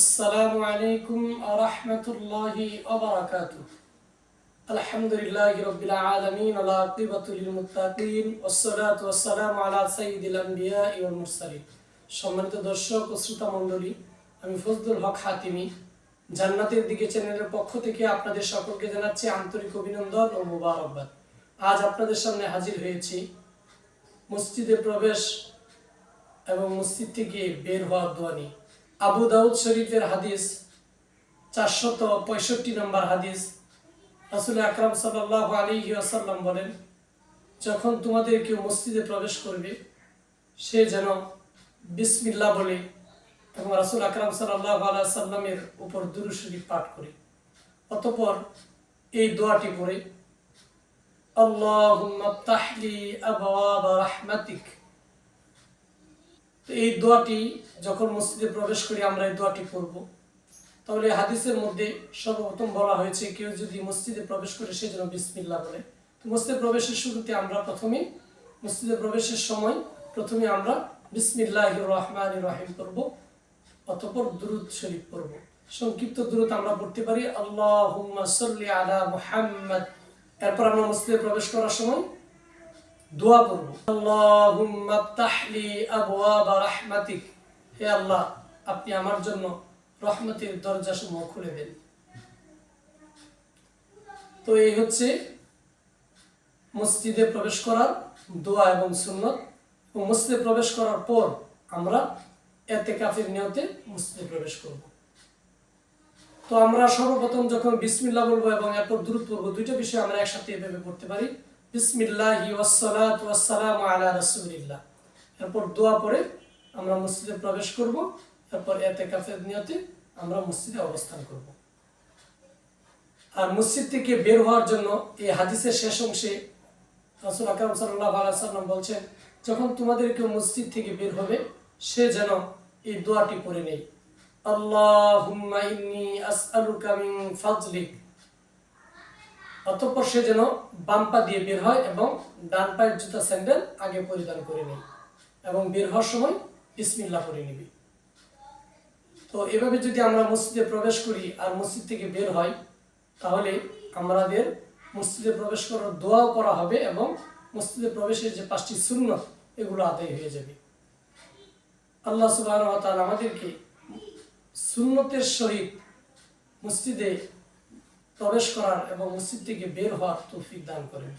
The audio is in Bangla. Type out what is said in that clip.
السلام عليكم ورحمة الله وبركاته الحمد لله رب العالمين والعاقبة للمتقين والصلاة والسلام على سيد الأنبياء والمرسلين সম্মানিত দর্শক ও শ্রোতা মণ্ডলী আমি ফজলুল হক হাতিমি জান্নাতের দিকে চ্যানেলের পক্ষ থেকে আপনাদের সকলকে জানাচ্ছি আন্তরিক অভিনন্দন ও মুবারকবাদ আজ আপনাদের সামনে হাজির হয়েছি মসজিদে প্রবেশ এবং মসজিদ থেকে বের হওয়ার দোয়া নিয়ে আবু দাউদ শরীফের হাদিস, চারশত পঁয়ষট্টি নম্বর হাদিস। রাসুল আকরাম সাল্লাহ আলী আসাল্লাম বলেন, যখন তোমাদের কেউ মসজিদে প্রবেশ করবে, সে যেন বিসমিল্লা বলে এবং রাসুল আকরাম সাল্লাহ আল্লাহ সাল্লামের উপর দুরুশরী পাঠ করে। অতপর এই দোয়াটি পড়ে আল্লাহ তাহলি আবওয়াবা রাহমাতিক। তো এই দোয়াটি যখন মসজিদে প্রবেশ করি আমরা এই দোয়াটি পড়ব। তাহলে হাদিসের মধ্যে সর্বপ্রথম বলা হয়েছে, কেউ যদি মসজিদে প্রবেশ করে সে যেন বিসমিল্লা বলে। তো মসজিদে প্রবেশের শুরুতে আমরা প্রথমে, মসজিদে প্রবেশের সময় প্রথমে আমরা বিসমিল্লাহ রহমান রহিম করব অতপর দুরুদ শরীফ পড়ব। সংক্ষিপ্ত দূরত আমরা পড়তে পারি আল্লাহ আলা মুহাম্মদ। এরপর আমরা মসজিদে প্রবেশ করার সময় দোয়া করব। আল্লাহুম্মা তাহলি আবওয়াবা রাহমাতিক। হে আল্লাহ, আপনি আমার জন্য রহমতের খুলে দেন। তো এই হচ্ছে মসজিদে প্রবেশ করার দোয়া এবং সুন্নত। এবং মসজিদে প্রবেশ করার পর আমরা এতে কাফের নিয়তে মসজিদে প্রবেশ করব। তো আমরা সর্বপ্রথম যখন বিসমিল্লাহ বলব এবং এরপর দূরত পড়ব দুইটা বিষয় আমরা একসাথে এভাবে পড়তে পারি। বিসমিল্লাহি ওয়াসসালাত আলা রাসূলিল্লাহ। এরপর দোয়া পড়ে আমরা মসজিদে প্রবেশ করব, এরপর নিয়তে আমরা মসজিদে অবস্থান করব। আর মসজিদ থেকে বের হওয়ার জন্য এই হাদিসের শেষ অংশে আকরাম বলছেন, যখন তোমাদের কেউ মসজিদ থেকে বের হবে, সে যেন এই দোয়াটি পড়ে নেই ইন্নী আসআলুকা মিন অতঃপর সে যেন বাম পা দিয়ে বের হয় এবং ডান পায়ের জুতা স্যান্ডেল আগে পরিধান করে নেয় এবং বের হওয়ার সময় বিসমিল্লা করে নিবি। তো এভাবে যদি আমরা মসজিদে প্রবেশ করি আর মসজিদ থেকে বের হয়, তাহলে আমাদের মসজিদে প্রবেশ করার দোয়াও করা হবে এবং মসজিদে প্রবেশের যে পাঁচটি শূন্য এগুলো আদায় হয়ে যাবে। আল্লাহ সুবাহ আমাদেরকে সুন্নতের সহিত মসজিদে প্রবেশ করার এবং মসজিদ থেকে বের হওয়ার তৌফিক দান করেন।